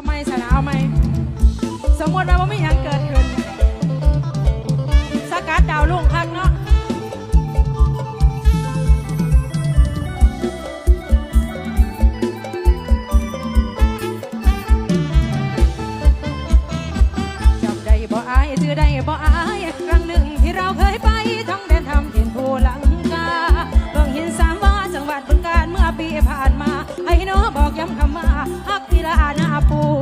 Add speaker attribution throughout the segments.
Speaker 1: เอาไหมสนะเอาไหมสมมติว่าบ่มีหยังเกิดขึ้นสกัดดาวลุ่งคักเนาะจำได้บ่อายชื่อได้บ่อายครั้งหนึ่งที่เราเคยไปท่องแดนทำถิ่นภูหลังกาเบิ่งหินสามวาจังหวัดบึงกาฬเมื่อปีผ่านมาให้น้อบอกย้ำคำว่าฮักกีฬา ห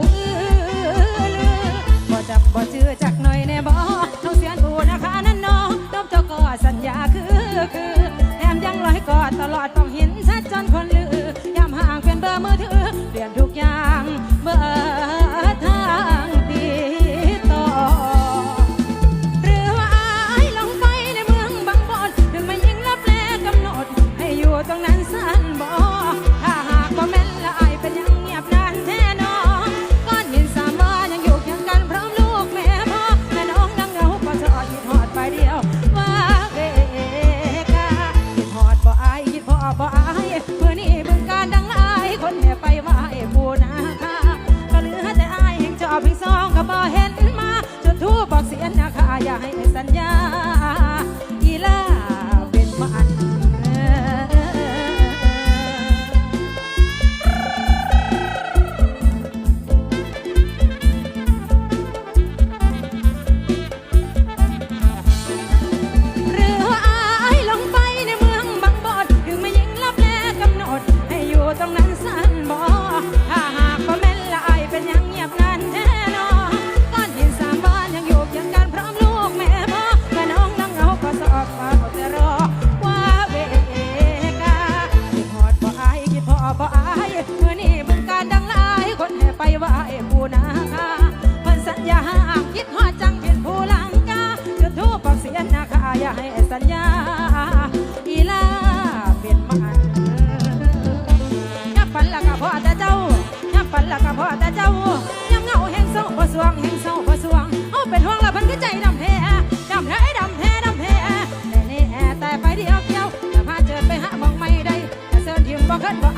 Speaker 1: บ่อายเมื่อนี้บึงการดังหลายคนแม่ไปไหว้ปูนาคาก็เหลือแต่อายแห่งจอบเพียงสองก็บ่เห็นมา จุดทูบบอกเสียนะคะอย่าให้สัญญา อย่าให้สัญญาอีลาเป็นมันยับฝันละก็พอแต่เจ้ายับฝันละก็พอแต่เจ้ายังเหงาแห่งเศร้าบ่สวงแห่งเศร้าบ่สวงเอาเป็นห่วงละพันก็ใจดำแพ้ดำแท้ดำแท้ดำแพ้แต่นี่แต่ไปเดียวเดียวแต่พาเจิดไปหาหมองไม่ได้แต่เสิร์นทิมบ่เคยบ่อายเบา